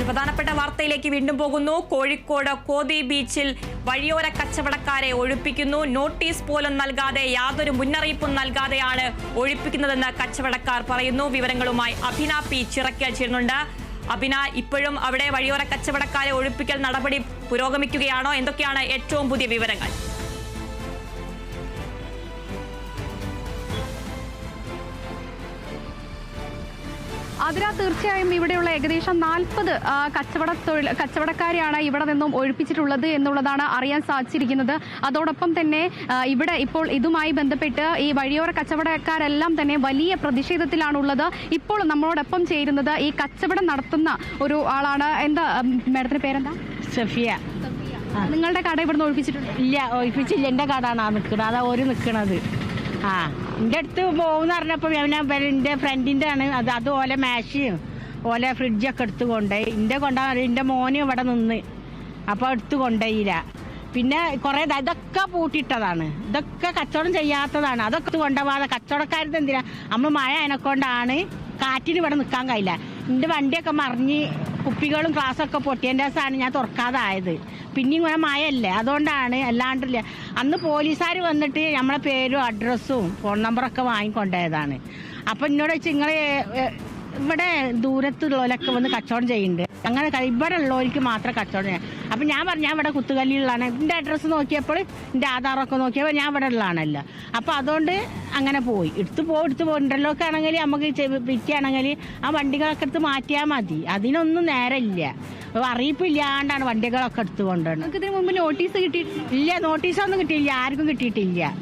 മറ്റു പ്രധാനപ്പെട്ട വാർത്തയിലേക്ക് വീണ്ടും പോകുന്നു. കോഴിക്കോട് കോതി ബീച്ചിൽ വഴിയോര കച്ചവടക്കാരെ ഒഴിപ്പിക്കുന്നു. നോട്ടീസ് പോലും നൽകാതെ യാതൊരു മുന്നറിയിപ്പും നൽകാതെയാണ് ഒഴിപ്പിക്കുന്നതെന്ന് കച്ചവടക്കാർ പറയുന്നു. വിവരങ്ങളുമായി അഭിന പി ചിറക്കൽ ചേരുന്നുണ്ട്. അഭിന ഇപ്പോഴും അവിടെ വഴിയോര കച്ചവടക്കാരെ ഒഴിപ്പിക്കൽ നടപടി പുരോഗമിക്കുകയാണോ? എന്തൊക്കെയാണ് ഏറ്റവും പുതിയ വിവരങ്ങൾ? അതിനാ തീർച്ചയായും ഇവിടെയുള്ള ഏകദേശം നാൽപ്പത് കച്ചവട തൊഴിൽ കച്ചവടക്കാരെയാണ് ഇവിടെ നിന്നും ഒഴിപ്പിച്ചിട്ടുള്ളത് എന്നുള്ളതാണ് അറിയാൻ സാധിച്ചിരിക്കുന്നത്. അതോടൊപ്പം തന്നെ ഇവിടെ ഇപ്പോൾ ഇതുമായി ബന്ധപ്പെട്ട് ഈ വഴിയോര കച്ചവടക്കാരെല്ലാം തന്നെ വലിയ പ്രതിഷേധത്തിലാണുള്ളത്. ഇപ്പോൾ നമ്മളോടൊപ്പം ചേരുന്നത് ഈ കച്ചവടം നടത്തുന്ന ഒരു ആളാണ്. എന്താ മേഡത്തിന്റെ മാഡത്തിന്റെ പേരെന്താ? സഫിയ. നിങ്ങളുടെ കട ഇവിടുന്ന് ഒഴിപ്പിച്ചിട്ടുണ്ട്? ഇല്ല ഒഴിപ്പിച്ചില്ല. എന്റെ കടാണ് ആ നിൽക്കുന്നത് അതാ ഒരു നിൽക്കുന്നത് ആ. എന്റെ അടുത്ത് പോകുന്ന പറഞ്ഞപ്പോൾ ഞാൻ എന്റെ ഫ്രണ്ടിന്റെ ആണ് അത് അത് ഓലെ ഓലെ ഫ്രിഡ്ജൊക്കെ എടുത്ത് കൊണ്ടുപോയി. എന്റെ കൊണ്ടാ എന്റെ മോന് ഇവിടെ നിന്ന്. അപ്പോൾ എടുത്ത് കൊണ്ടുപോയില്ല. പിന്നെ കുറേ ഇതൊക്കെ പൂട്ടിയിട്ടതാണ്. ഇതൊക്കെ കച്ചവടം ചെയ്യാത്തതാണ്. അതൊക്കെ കൊണ്ടുപോകാതെ കച്ചവടക്കാരുടെ എന്തിനാ? നമ്മൾ മഴ അതിനെക്കൊണ്ടാണ് കാറ്റിന് ഇവിടെ നിൽക്കാൻ കഴിയില്ല. എന്റെ വണ്ടിയൊക്കെ മറിഞ്ഞ് കുപ്പികളും ഗ്ലാസ്സൊക്കെ പൊട്ടിയതിന്റെ ദിവസമാണ് ഞാൻ തുറക്കാതായത്. പിന്നെ ഇങ്ങനെ മഴയല്ലേ. അതുകൊണ്ടാണ് അല്ലാണ്ടില്ല. അന്ന് പോലീസുകാർ വന്നിട്ട് നമ്മളെ പേരും അഡ്രസ്സും ഫോൺ നമ്പറൊക്കെ വാങ്ങിക്കൊണ്ടുപോയതാണ് അപ്പം എന്നോട് വെച്ച് നിങ്ങൾ ഇവിടെ ദൂരത്തുള്ളവരൊക്കെ വന്ന് കച്ചവടം ചെയ്യുന്നുണ്ട്. അങ്ങനെ ഇവിടെ ഉള്ളവർക്ക് മാത്രം കച്ചവടം ചെയ്യാം. അപ്പം ഞാൻ പറഞ്ഞു ഞാൻ ഇവിടെ കുത്തുകല്ലിലാണ് എന്റെ അഡ്രസ്സ് നോക്കിയപ്പോൾ എന്റെ ആധാറൊക്കെ നോക്കിയപ്പോൾ ഞാൻ ഇവിടെ ഉള്ളതാണല്ലോ. അപ്പോൾ അതുകൊണ്ട് അങ്ങനെ പോയി. എടുത്ത് പോ എടുത്ത് പോ. ഇന്റർലോക്ക് ആണെങ്കിൽ നമുക്ക് വിൽക്കുകയാണെങ്കിൽ ആ വണ്ടികളൊക്കെ എടുത്ത് മാറ്റിയാൽ മതി. അതിനൊന്നും നേരമില്ല. അറിയിപ്പില്ലാണ്ടാണ് വണ്ടികളൊക്കെ എടുത്ത് കൊണ്ടുവന്നത് നിങ്ങൾക്ക് ഇതിനു മുമ്പ് നോട്ടീസ് കിട്ടി ഇല്ല നോട്ടീസൊന്നും കിട്ടിയില്ല. ആർക്കും കിട്ടിയിട്ടില്ല.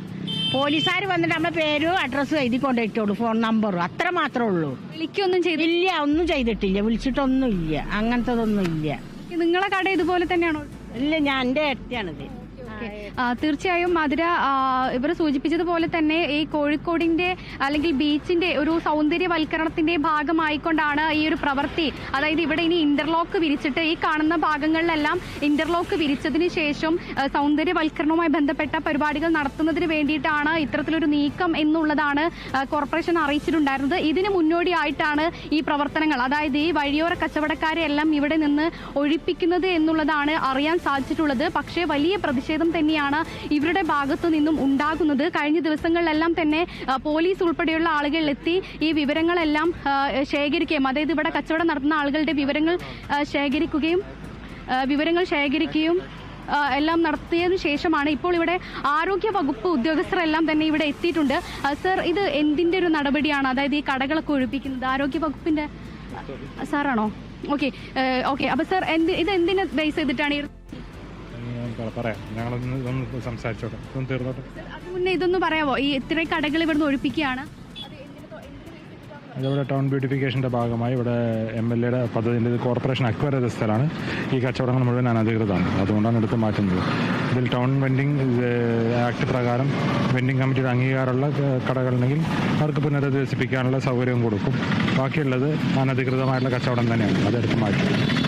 പോലീസുകാർ വന്നിട്ട് നമ്മളെ പേരും അഡ്രസ്സും എഴുതി കൊണ്ടുപോയിട്ടുള്ളൂ ഫോൺ നമ്പറും അത്ര മാത്രമേ ഉള്ളൂ. വിളിക്കൊന്നും ചെയ്തില്ല ഒന്നും ചെയ്തിട്ടില്ല. വിളിച്ചിട്ടൊന്നും ഇല്ല അങ്ങനത്തതൊന്നും ഇല്ല നിങ്ങളെ കട ഇതുപോലെ തന്നെയാണോ? ഇല്ല ഞാൻ എന്റെ ഏട്ടയാണിത് ആ, തീർച്ചയായും മധുര ഇവർ സൂചിപ്പിച്ചതുപോലെ തന്നെ ഈ കോഴിക്കോടിന്റെ അല്ലെങ്കിൽ ബീച്ചിന്റെ ഒരു സൗന്ദര്യവൽക്കരണത്തിന്റെ ഭാഗമായിക്കൊണ്ടാണ് ഈ ഒരു പ്രവൃത്തി. അതായത് ഇവിടെ ഇനി ഇന്റർലോക്ക് വിരിച്ചിട്ട് ഈ കാണുന്ന ഭാഗങ്ങളിലെല്ലാം ഇന്റർലോക്ക് വിരിച്ചതിന് ശേഷം സൗന്ദര്യവൽക്കരണവുമായി ബന്ധപ്പെട്ട പരിപാടികൾ നടത്തുന്നതിന് വേണ്ടിയിട്ടാണ് ഇത്തരത്തിലൊരു നീക്കം എന്നുള്ളതാണ് കോർപ്പറേഷൻ അറിയിച്ചിട്ടുണ്ടായിരുന്നത്. ഇതിന് മുന്നോടിയായിട്ടാണ് ഈ പ്രവർത്തനങ്ങൾ. അതായത് ഈ വഴിയോര കച്ചവടക്കാരെ എല്ലാം ഇവിടെ നിന്ന് ഒഴിപ്പിക്കുന്നത് എന്നുള്ളതാണ് അറിയാൻ സാധിച്ചിട്ടുള്ളത്. പക്ഷേ വലിയ പ്രതിഷേധം തന്നെയാണ് ഇവരുടെ ഭാഗത്തു നിന്നും ഉണ്ടാകുന്നത്. കഴിഞ്ഞ ദിവസങ്ങളിലെല്ലാം തന്നെ പോലീസ് ഉൾപ്പെടെയുള്ള ആളുകൾ എത്തി ഈ വിവരങ്ങളെല്ലാം ശേഖരിക്കുകയും അതായത് ഇവിടെ കച്ചവടം നടത്തുന്ന ആളുകളുടെ വിവരങ്ങൾ ശേഖരിക്കുകയും വിവരങ്ങൾ ശേഖരിക്കുകയും എല്ലാം നടത്തിയതിനു ശേഷമാണ് ഇപ്പോൾ ഇവിടെ ആരോഗ്യ വകുപ്പ് ഉദ്യോഗസ്ഥരെല്ലാം തന്നെ ഇവിടെ എത്തിയിട്ടുണ്ട്. സർ ഇത് എന്തിന്റെ ഒരു നടപടിയാണ്? അതായത് ഈ കടകളൊക്കെ ഒഴിപ്പിക്കുന്നത് ആരോഗ്യ വകുപ്പിന്റെ ആ, സാറാണോ? Okay okay. അപ്പോൾ സർ എന്ത് ഇത് എന്തിനെ ബേസ് ചെയ്തിട്ടാണ് പറയാം. ഇതൊന്ന് സംസാരിച്ചോട്ടെ. ഇതൊന്ന് തീർന്നോട്ടെ. അത് മുന്നേ ഇതൊന്ന് പറയാമോ ഈ കടകൾ ഇവിടുന്ന് ഒഴിപ്പിക്കുകയാണ്. ഇതിവിടെ ടൗൺ ബ്യൂട്ടിഫിക്കേഷന്റെ ഭാഗമായി ഇവിടെ എം എൽ എയുടെ പദ്ധതിന്റെ ഇത് കോർപ്പറേഷൻ അക്വയർ ചെയ്ത സ്ഥലമാണ്. ഈ കച്ചവടങ്ങൾ മുഴുവൻ അനധികൃതമാണ്. അതുകൊണ്ടാണ് എടുത്ത് മാറ്റുന്നത്. ഇതിൽ ടൗൺ വെൻഡിങ് ആക്ട് പ്രകാരം വെൻഡിങ് കമ്മിറ്റിയുടെ അംഗീകാരമുള്ള കടകളുണ്ടെങ്കിൽ അവർക്ക് പുനരധിവസിപ്പിക്കാനുള്ള സൗകര്യം കൊടുക്കും. ബാക്കിയുള്ളത് അനധികൃതമായിട്ടുള്ള കച്ചവടം തന്നെയാണ്. അതെടുത്ത് മാറ്റും.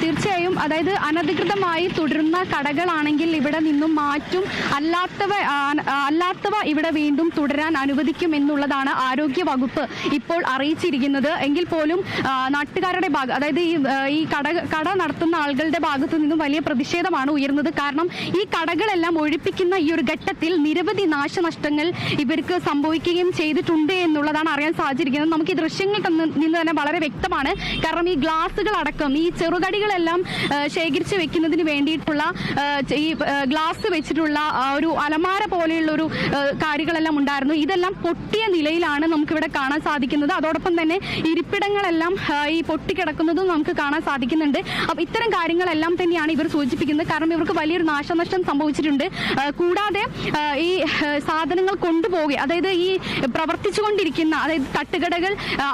തീർച്ചയായും അതായത് അനധികൃതമായി തുടരുന്ന കടകളാണെങ്കിൽ ഇവിടെ നിന്നും മാറ്റും അല്ലാത്തവ അല്ലാത്തവ ഇവിടെ വീണ്ടും തുടരാൻ അനുവദിക്കും എന്നുള്ളതാണ് ആരോഗ്യ വകുപ്പ് ഇപ്പോൾ അറിയിച്ചിരിക്കുന്നത്. എങ്കിൽ പോലും നാട്ടുകാരുടെ ഭാഗം അതായത് ഈ ഈ കട കട നടത്തുന്ന ആളുകളുടെ ഭാഗത്തു നിന്നും വലിയ പ്രതിഷേധമാണ് ഉയർന്നത്. കാരണം ഈ കടകളെല്ലാം ഒഴിപ്പിക്കുന്ന ഈ ഒരു ഘട്ടത്തിൽ നിരവധി നാശനഷ്ടങ്ങൾ ഇവർക്ക് സംഭവിക്കുകയും ചെയ്തിട്ടുണ്ട് എന്നുള്ളതാണ് അറിയാൻ സാധിച്ചിരിക്കുന്നത്. നമുക്ക് ഈ ദൃശ്യങ്ങൾ നിന്ന് തന്നെ വളരെ വ്യക്തമാണ്. കാരണം ഈ ഗ്ലാസുകൾ അടക്കം ഈ ചെറുകടികളെല്ലാം ആ, ശേഖരിച്ച് വെക്കുന്നതിന് വേണ്ടിയിട്ടുള്ള ഈ ഗ്ലാസ് വെച്ചിട്ടുള്ള ഒരു അലമാര പോലെയുള്ള ഒരു കാര്യങ്ങളെല്ലാം ഉണ്ടായിരുന്നു. ഇതെല്ലാം പൊട്ടിയ നിലയിലാണ് നമുക്കിവിടെ കാണാൻ സാധിക്കുന്നത്. അതോടൊപ്പം തന്നെ ഇരിപ്പിടങ്ങളെല്ലാം ഈ പൊട്ടിക്കിടക്കുന്നതും നമുക്ക് കാണാൻ സാധിക്കുന്നുണ്ട്. അപ്പം ഇത്തരം കാര്യങ്ങളെല്ലാം തന്നെയാണ് ഇവർ സൂചിപ്പിക്കുന്നത്. കാരണം ഇവർക്ക് വലിയൊരു നാശനഷ്ടം സംഭവിച്ചിട്ടുണ്ട്. കൂടാതെ ഈ സാധനങ്ങൾ കൊണ്ടുപോകുക അതായത് ഈ പ്രവർത്തിച്ചുകൊണ്ടിരിക്കുന്ന അതായത് തട്ടുകടകൾ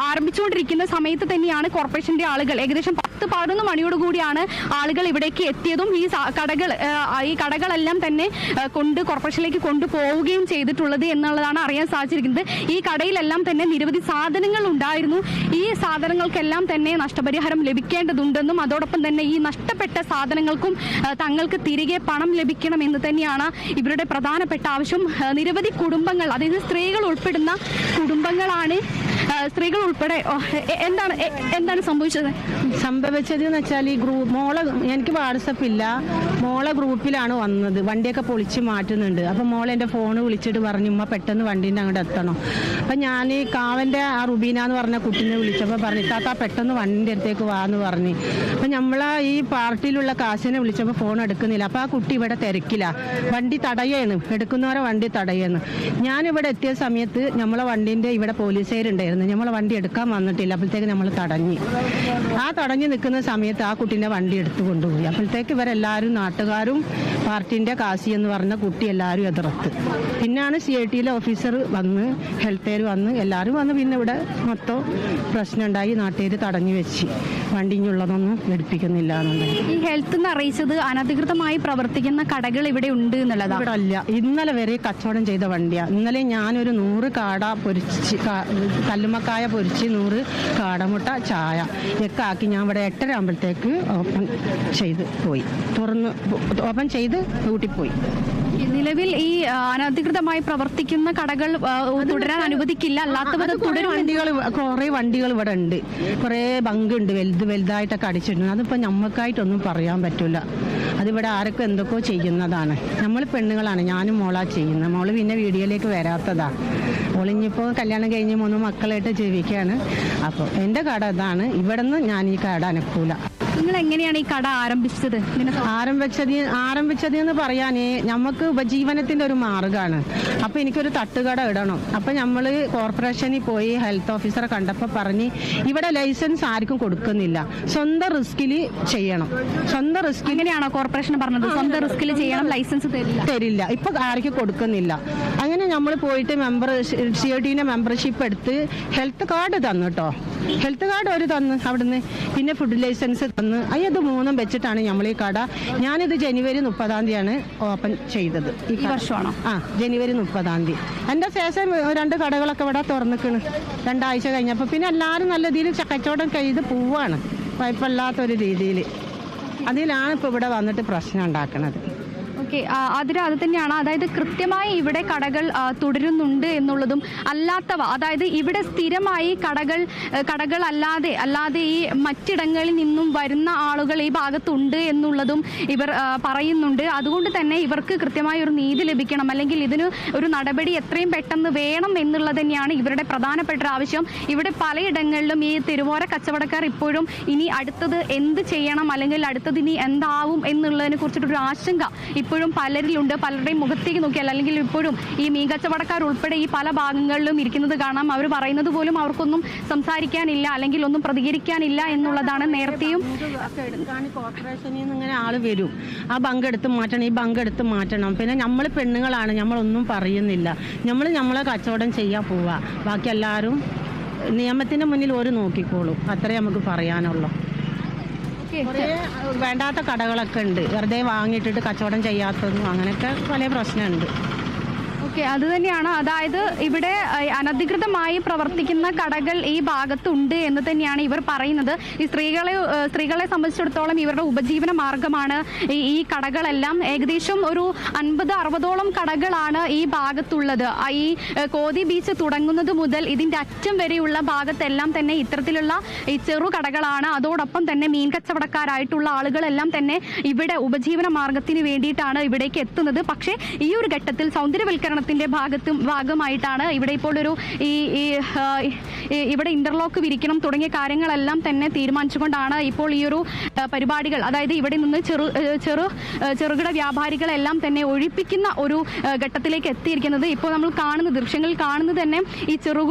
ആരംഭിച്ചുകൊണ്ടിരിക്കുന്ന സമയത്ത് തന്നെയാണ് കോർപ്പറേഷന്റെ ആളുകൾ ഏകദേശം പത്ത് പതിനൊന്ന് മണിയോട് പ്രതീക്ഷയോടുകൂടിയാണ് ആളുകൾ ഇവിടേക്ക് എത്തിയതും ഈ കടകൾ ഈ കടകളെല്ലാം തന്നെ കൊണ്ട് കോർപ്പറേഷനിലേക്ക് കൊണ്ടുപോവുകയും ചെയ്തിട്ടുള്ളത് എന്നുള്ളതാണ് അറിയാൻ സാധിച്ചിരിക്കുന്നത്. ഈ കടയിലെല്ലാം തന്നെ നിരവധി സാധനങ്ങൾ ഉണ്ടായിരുന്നു. ഈ സാധനങ്ങൾക്കെല്ലാം തന്നെ നഷ്ടപരിഹാരം ലഭിക്കേണ്ടതുണ്ടെന്നും അതോടൊപ്പം തന്നെ ഈ നഷ്ടപ്പെട്ട സാധനങ്ങൾക്കും തങ്ങൾക്ക് തിരികെ പണം ലഭിക്കണം ലഭിക്കണമെന്ന് തന്നെയാണ് ഇവരുടെ പ്രധാനപ്പെട്ട ആവശ്യം. നിരവധി കുടുംബങ്ങൾ അതായത് സ്ത്രീകൾ ഉൾപ്പെടുന്ന കുടുംബങ്ങളാണ് സ്ത്രീകൾ ഉൾപ്പെടെ എന്താണ് എന്താണ് സംഭവിച്ചത്? സംഭവിച്ചത് എന്ന് വെച്ചാൽ ഈ ഗ്രൂപ്പ് മോളെ എനിക്ക് വാട്സപ്പ് ഇല്ല. മോളെ ഗ്രൂപ്പിലാണ് വന്നത്. വണ്ടിയൊക്കെ പൊളിച്ച് മാറ്റുന്നുണ്ട്. അപ്പം മോളെ എന്റെ ഫോൺ വിളിച്ചിട്ട് പറഞ്ഞു ഉമ്മ പെട്ടെന്ന് വണ്ടീന്റെ അങ്ങോട്ട് എത്തണം. അപ്പം ഞാൻ ഈ കാവന്റെ ആ റുബീന എന്ന് പറഞ്ഞ കുട്ടീനെ വിളിച്ചപ്പോൾ പറഞ്ഞു താത്ത പെട്ടെന്ന് വണ്ടിന്റെ അടുത്തേക്ക് വാ എന്ന് പറഞ്ഞു. അപ്പം നമ്മളെ ഈ പാർട്ടിയിലുള്ള കാശിനെ വിളിച്ചപ്പോൾ ഫോൺ എടുക്കുന്നില്ല. അപ്പോൾ ആ കുട്ടി ഇവിടെ തിരക്കില്ല വണ്ടി തടയേന്ന്. എടുക്കുന്നവരെ വണ്ടി തടയേന്ന്. ഞാനിവിടെ എത്തിയ സമയത്ത് നമ്മളെ വണ്ടീന്റെ ഇവിടെ പോലീസുകാരുണ്ടായിരുന്നു. നമ്മളെ വണ്ടി എടുക്കാൻ വന്നിട്ടില്ല. അപ്പോഴത്തേക്ക് നമ്മൾ തടഞ്ഞു. ആ തടഞ്ഞു നിൽക്കുന്ന സമയത്ത് ആ കുട്ടീന്റെ വണ്ടി എടുത്തു കൊണ്ടുപോയി. അപ്പോഴത്തേക്ക് ഇവരെല്ലാവരും നാട്ടുകാരും പാർട്ടിന്റെ കാശി എന്ന് പറഞ്ഞ കുട്ടി എല്ലാവരും എതിർത്ത്. പിന്നാണ് സി ഐ ടിയിലെ ഓഫീസർ വന്ന് ഹെൽത്തേർ വന്ന് എല്ലാവരും വന്ന് പിന്നെ ഇവിടെ മൊത്തം പ്രശ്നം ഉണ്ടായി നാട്ടുകാർ തടഞ്ഞു വെച്ച്. വണ്ടിഞ്ഞുള്ളതൊന്നും എടുപ്പിക്കുന്നില്ല എന്നുണ്ടെങ്കിൽ. ഈ ഹെൽത്ത് എന്ന് അറിയിച്ചത് അനധികൃതമായി പ്രവർത്തിക്കുന്ന കടകൾ ഇവിടെ ഉണ്ട് എന്നുള്ളതാണ് ഇവിടെ അല്ല. ഇന്നലെ വരെ കച്ചവടം ചെയ്ത വണ്ടിയാണ് ഇന്നലെ ഞാനൊരു നൂറ് കാട പൊരിച്ച് കല്ലുമക്കായ പൊരിച്ച് നൂറ് കാടമുട്ട ചായ. ഒക്കെ ആക്കി ഞാൻ ഇവിടെ എട്ടര ആകുമ്പോഴത്തേക്ക് ഓപ്പൺ ചെയ്ത് പോയി. തുറന്ന് ഓപ്പൺ ചെയ്ത് കൂട്ടിപ്പോയി നിലവിൽ ഈ അനധികൃതമായി പ്രവർത്തിക്കുന്ന കടകൾ തുടരാൻ അനുവദിക്കില്ല. അല്ലാത്ത തുടരും വണ്ടികൾ കുറേ വണ്ടികൾ ഇവിടെ ഉണ്ട്. കുറേ ബങ്ക് ഉണ്ട് വലുത് വലുതായിട്ടൊക്കെ അടിച്ചിട്ടുണ്ട്. അതിപ്പോ ഞമ്മക്കായിട്ടൊന്നും പറയാൻ പറ്റില്ല അതിവിടെ ആരൊക്കെ എന്തൊക്കെയോ ചെയ്യുന്നതാണ്. നമ്മൾ പെണ്ണുങ്ങളാണ് ഞാനും മോളാ ചെയ്യുന്നത്. മോൾ പിന്നെ വീഡിയോയിലേക്ക് വരാത്തതാ. മോളിഞ്ഞിപ്പോൾ കല്യാണം കഴിഞ്ഞ് മൂന്ന് മക്കളായിട്ട് ജീവിക്കുകയാണ് അപ്പോൾ എന്റെ കട അതാണ്. ഇവിടെ നിന്ന് ഞാൻ ഈ കട അനക്കൂല. നിങ്ങൾ എങ്ങനെയാണ് ഈ കട ആരംഭിച്ചത്? ആരംഭിച്ചത് ആരംഭിച്ചത് എന്ന് പറയാനേ നമുക്ക് ഉപജീവനത്തിന്റെ ഒരു മാർഗമാണ് അപ്പൊ എനിക്കൊരു തട്ടുകട ഇടണം. അപ്പൊ നമ്മൾ കോർപ്പറേഷനിൽ പോയി ഹെൽത്ത് ഓഫീസറെ കണ്ടപ്പോൾ പറഞ്ഞ് ഇവിടെ ലൈസൻസ് ആർക്കും കൊടുക്കുന്നില്ല. സ്വന്തം റിസ്കിൽ ചെയ്യണം. സ്വന്തം റിസ്ക് എങ്ങനെയാണോ കോർപ്പറേഷൻ പറഞ്ഞത്? സ്വന്തം റിസ്കിൽ ചെയ്യണം ലൈസൻസ് തരില്ല. തരില്ല. ഇപ്പൊ ആർക്കും കൊടുക്കുന്നില്ല. അങ്ങനെ നമ്മൾ പോയിട്ട് മെമ്പർ സി ഒ ടിന്റെ മെമ്പർഷിപ്പ് എടുത്ത് ഹെൽത്ത് കാർഡ് തന്നു കേട്ടോ ഹെൽത്ത് കാർഡ് ഒരു തന്ന് അവിടുന്ന്. പിന്നെ ഫുഡ് ലൈസൻസ് തന്നു. അയ്യത് മൂന്നും വെച്ചിട്ടാണ് നമ്മൾ ഈ കട. ഞാനിത് ജനുവരി മുപ്പതാം തീയതിയാണ് ഓപ്പൺ ചെയ്തത്. ഈ വർഷമാണോ? ആ ജനുവരി മുപ്പതാം തീയതി. എന്റെ ശേഷം രണ്ട് കടകളൊക്കെ ഇവിടെ തുറന്നിക്കണ്. രണ്ടാഴ്ച കഴിഞ്ഞപ്പോൾ പിന്നെ എല്ലാവരും നല്ല രീതിയിൽ കച്ചവടം ചെയ്ത് പോവാണ്. കുഴപ്പമില്ലാത്തൊരു രീതിയിൽ അതിലാണ് ഇപ്പോൾ ഇവിടെ വന്നിട്ട് പ്രശ്നം ഉണ്ടാക്കുന്നത് ഓക്കെ അതിന് അത് തന്നെയാണ്. അതായത് കൃത്യമായി ഇവിടെ കടകൾ തുടരുന്നുണ്ട് എന്നുള്ളതും അല്ലാത്തവ അതായത് ഇവിടെ സ്ഥിരമായി കടകൾ കടകൾ അല്ലാതെ അല്ലാതെ ഈ മറ്റിടങ്ങളിൽ നിന്നും വരുന്ന ആളുകൾ ഈ ഭാഗത്തുണ്ട് എന്നുള്ളതും ഇവർ പറയുന്നുണ്ട്. അതുകൊണ്ട് തന്നെ ഇവർക്ക് കൃത്യമായ ഒരു നീതി ലഭിക്കണം. അല്ലെങ്കിൽ ഇതിന് ഒരു നടപടി എത്രയും പെട്ടെന്ന് വേണം എന്നുള്ളത് തന്നെയാണ് ഇവരുടെ പ്രധാനപ്പെട്ട ആവശ്യം. ഇവിടെ പലയിടങ്ങളിലും ഈ തിരുവോര കച്ചവടക്കാർ ഇപ്പോഴും ഇനി അടുത്തത് എന്ത് ചെയ്യണം അല്ലെങ്കിൽ അടുത്തത് ഇനി എന്താവും എന്നുള്ളതിനെ കുറിച്ചിട്ടൊരു ആശങ്ക ഇപ്പോഴും പലരിലുണ്ട്. പലരുടെയും മുഖത്തേക്ക് നോക്കിയാൽ അല്ലെങ്കിൽ ഇപ്പോഴും ഈ മീൻ കച്ചവടക്കാർ ഉൾപ്പെടെ ഈ പല ഭാഗങ്ങളിലും ഇരിക്കുന്നത് കാണാം. അവർ പറയുന്നത് പോലും അവർക്കൊന്നും സംസാരിക്കാനില്ല അല്ലെങ്കിൽ ഒന്നും പ്രതികരിക്കാനില്ല എന്നുള്ളതാണ് നേരത്തെയും കോർപ്പറേഷനിൽ നിന്ന് ഇങ്ങനെ ആൾ വരും. ആ ബങ്കെടുത്ത് മാറ്റണം ഈ ബങ്കെടുത്ത് മാറ്റണം. പിന്നെ നമ്മൾ പെണ്ണുങ്ങളാണ് നമ്മളൊന്നും പറയുന്നില്ല. നമ്മൾ നമ്മളെ കച്ചവടം ചെയ്യാൻ പോവാ. ബാക്കി എല്ലാവരും നിയമത്തിന്റെ മുന്നിൽ ഒരു നോക്കിക്കോളൂ. അത്രേ നമുക്ക് പറയാനുള്ളൂ. വേണ്ടാത്ത കടകളൊക്കെ ഉണ്ട്. വെറുതെ വാങ്ങിയിട്ടിട്ട് കച്ചവടം ചെയ്യാത്തതും അങ്ങനെയൊക്കെ പല പ്രശ്നമുണ്ട്. ഓക്കെ അത് തന്നെയാണ്. അതായത് ഇവിടെ അനധികൃതമായി പ്രവർത്തിക്കുന്ന കടകൾ ഈ ഭാഗത്തുണ്ട് എന്ന് തന്നെയാണ് ഇവർ പറയുന്നത്. ഈ സ്ത്രീകളെ സ്ത്രീകളെ സംബന്ധിച്ചിടത്തോളം ഇവരുടെ ഉപജീവന മാർഗമാണ് ഈ കടകളെല്ലാം. ഏകദേശം ഒരു അൻപത് അറുപതോളം കടകളാണ് ഈ ഭാഗത്തുള്ളത്. ഈ കോതി ബീച്ച് തുടങ്ങുന്നത് മുതൽ ഇതിന്റെ അറ്റം വരെയുള്ള ഭാഗത്തെല്ലാം തന്നെ ഇത്തരത്തിലുള്ള ഈ ചെറു കടകളാണ്. അതോടൊപ്പം തന്നെ മീൻ കച്ചവടക്കാരായിട്ടുള്ള ആളുകളെല്ലാം തന്നെ ഇവിടെ ഉപജീവന മാർഗത്തിന് വേണ്ടിയിട്ടാണ് ഇവിടേക്ക് എത്തുന്നത്. പക്ഷേ ഈ ഒരു ഘട്ടത്തിൽ സൗന്ദര്യവൽക്കരണത്തിന്റെ ഭാഗത്തും ഭാഗമായിട്ടാണ് ഇവിടെ ഇപ്പോൾ ഒരു ഈ ഇവിടെ ഇന്റർലോക്ക് വിരിക്കണം തുടങ്ങിയ കാര്യങ്ങളെല്ലാം തന്നെ തീരുമാനിച്ചുകൊണ്ടാണ് ഇപ്പോൾ ഈ ഒരു പരിപാടികൾ അതായത് ഇവിടെ നിന്ന് ചെറു ചെറു ചെറുകിട വ്യാപാരികളെല്ലാം തന്നെ ഒഴിപ്പിക്കുന്ന ഒരു ഘട്ടത്തിലേക്ക് എത്തിയിരിക്കുന്നത്. ഇപ്പോൾ നമ്മൾ കാണുന്ന ദൃശ്യങ്ങളിൽ കാണുന്നത് തന്നെ ഈ ചെറു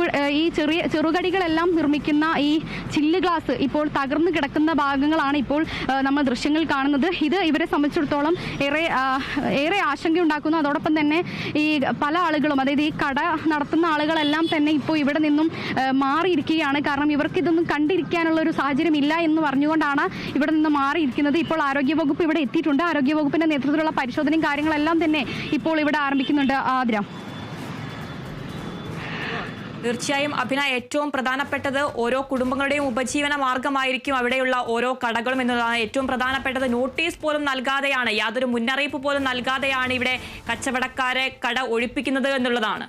ഈ ചെറിയ ചെറുകടികളെല്ലാം നിർമ്മിക്കുന്ന ഈ ചില്ല് ഗ്ലാസ് ഇപ്പോൾ തകർന്നു കിടക്കുന്ന ഭാഗങ്ങളാണ് ഇപ്പോൾ നമ്മൾ ദൃശ്യങ്ങൾ കാണുന്നത്. ഇത് ഇവരെ സംബന്ധിച്ചിടത്തോളം ഏറെ ഏറെ ആശങ്കയുണ്ടാക്കുന്നു. അതോടൊപ്പം തന്നെ ഈ പല ആളുകളും അതായത് ഈ കട നടത്തുന്ന ആളുകളെല്ലാം തന്നെ ഇപ്പോൾ ഇവിടെ നിന്നും മാറിയിരിക്കുകയാണ്. കാരണം ഇവർക്ക് ഇതൊന്നും കണ്ടിരിക്കാനുള്ള ഒരു സാഹചര്യം ഇല്ല എന്ന് പറഞ്ഞുകൊണ്ടാണ് ഇവിടെ നിന്ന് മാറിയിരിക്കുന്നത്. ഇപ്പോൾ ആരോഗ്യവകുപ്പ് ഇവിടെ എത്തിയിട്ടുണ്ട്. ആരോഗ്യവകുപ്പിന്റെ നേതൃത്വത്തിലുള്ള പരിശോധനയും കാര്യങ്ങളെല്ലാം തന്നെ ഇപ്പോൾ ഇവിടെ ആരംഭിക്കുന്നുണ്ട്. ആതിര. തീർച്ചയായും അഭിന ഏറ്റവും പ്രധാനപ്പെട്ടത് ഓരോ കുടുംബങ്ങളുടെയും ഉപജീവന മാർഗമായിരിക്കും അവിടെയുള്ള ഓരോ കടകളും എന്നതാണ് ഏറ്റവും പ്രധാനപ്പെട്ടത്. നോട്ടീസ് പോലും നൽകാതെയാണ് യാതൊരു മുന്നറിയിപ്പ് പോലും നൽകാതെയാണ് ഇവിടെ കച്ചവടക്കാരെ കട ഒഴിപ്പിക്കുന്നത് എന്നുള്ളതാണ്.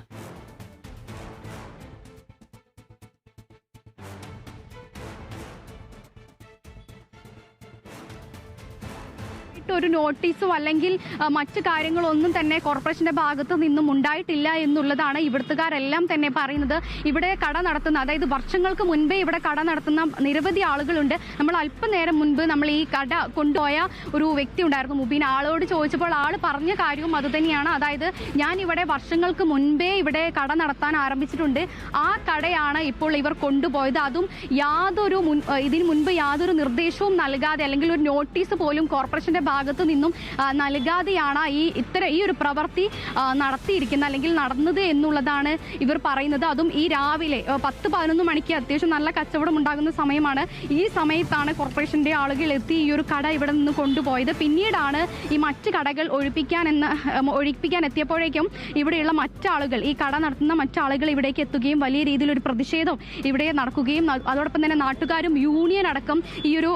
ഒരു നോട്ടീസോ അല്ലെങ്കിൽ മറ്റു കാര്യങ്ങളൊന്നും തന്നെ കോർപ്പറേഷന്റെ ഭാഗത്ത് നിന്നും ഉണ്ടായിട്ടില്ല എന്നുള്ളതാണ് ഇവിടുത്തുകാരെല്ലാം തന്നെ പറയുന്നത്. ഇവിടെ കട നടത്തുന്ന അതായത് വർഷങ്ങൾക്ക് മുൻപേ ഇവിടെ കട നടത്തുന്ന നിരവധി ആളുകളുണ്ട്. നമ്മൾ അല്പനേരം മുൻപ് നമ്മൾ ഈ കട കൊണ്ടുപോയ ഒരു വ്യക്തി ഉണ്ടായിരുന്നു മുബീൻ. ആളോട് ചോദിച്ചപ്പോൾ ആൾ പറഞ്ഞ കാര്യവും അതുതന്നെയാണ് അതായത് ഞാൻ ഇവിടെ വർഷങ്ങൾക്ക് മുൻപേ ഇവിടെ കട നടത്താൻ ആരംഭിച്ചിട്ടുണ്ട്. ആ കടയാണ് ഇപ്പോൾ ഇവർ കൊണ്ടുപോയത്. അതും യാതൊരു ഇതിന് മുൻപ് യാതൊരു നിർദ്ദേശവും നൽകാതെ അല്ലെങ്കിൽ ഒരു നോട്ടീസ് പോലും കോർപ്പറേഷന്റെ ഭാഗത്തു നിന്നും ആ, നൽകാതെയാണ് ഈ ഇത്തരം ഈ ഒരു പ്രവൃത്തി നടത്തിയിരിക്കുന്നത് അല്ലെങ്കിൽ നടന്നത് എന്നുള്ളതാണ് ഇവർ പറയുന്നത്. അതും ഈ രാവിലെ പത്ത് പതിനൊന്ന് മണിക്ക് അത്യാവശ്യം നല്ല കച്ചവടം ഉണ്ടാകുന്ന സമയമാണ് ഈ സമയത്താണ് കോർപ്പറേഷന്റെ ആളുകൾ എത്തി ഈ ഒരു കട ഇവിടെ നിന്ന് കൊണ്ടുപോയത്. പിന്നീടാണ് ഈ മറ്റ് കടകൾ ഒഴിപ്പിക്കാൻ എന്ന ഒഴിപ്പിക്കാൻ എത്തിയപ്പോഴേക്കും ഇവിടെയുള്ള മറ്റാളുകൾ ഈ കട നടത്തുന്ന മറ്റാളുകൾ ഇവിടേക്ക് എത്തുകയും വലിയ രീതിയിൽ ഒരു പ്രതിഷേധം ഇവിടെ നടക്കുകയും അതോടൊപ്പം തന്നെ നാട്ടുകാരും യൂണിയൻ അടക്കം ഈ ഒരു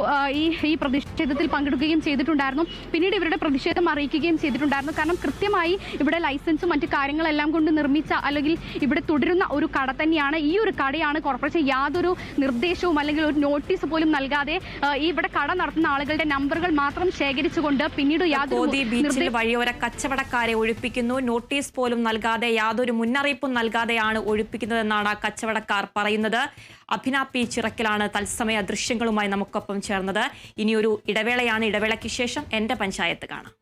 ഈ പ്രതിഷേധത്തിൽ പങ്കെടുക്കുകയും ചെയ്തിട്ടുണ്ടായിരുന്നു. പിന്നീട് ഇവരുടെ പ്രതിഷേധം അറിയിക്കുകയും ചെയ്തിട്ടുണ്ടായിരുന്നു. കാരണം കൃത്യമായി ഇവിടെ ലൈസൻസും മറ്റു കാര്യങ്ങളെല്ലാം കൊണ്ട് നിർമ്മിച്ച അല്ലെങ്കിൽ ഇവിടെ തുടരുന്ന ഒരു കട തന്നെയാണ് ഈ ഒരു കടയാണ് കോർപ്പറേഷൻ യാതൊരു നിർദ്ദേശവും അല്ലെങ്കിൽ ഒരു നോട്ടീസ് പോലും നൽകാതെ ഈ ഇവിടെ കട നടത്തുന്ന ആളുകളുടെ നമ്പറുകൾ മാത്രം ശേഖരിച്ചുകൊണ്ട് പിന്നീട് യാതൊരു വഴിയോര കച്ചവടക്കാരെ ഒഴിപ്പിക്കുന്നു. നോട്ടീസ് പോലും നൽകാതെ യാതൊരു മുന്നറിയിപ്പും നൽകാതെയാണ് ഒഴിപ്പിക്കുന്നതെന്നാണ് കച്ചവടക്കാർ പറയുന്നത്. അഭിന പി ചിറക്കലാണ് തത്സമയ ദൃശ്യങ്ങളുമായി നമുക്കൊപ്പം ചേർന്നത്. ഇനിയൊരു ഇടവേളയാണ്. ഇടവേളയ്ക്ക് ശേഷം എന്റെ പഞ്ചായത്ത് കാണാം.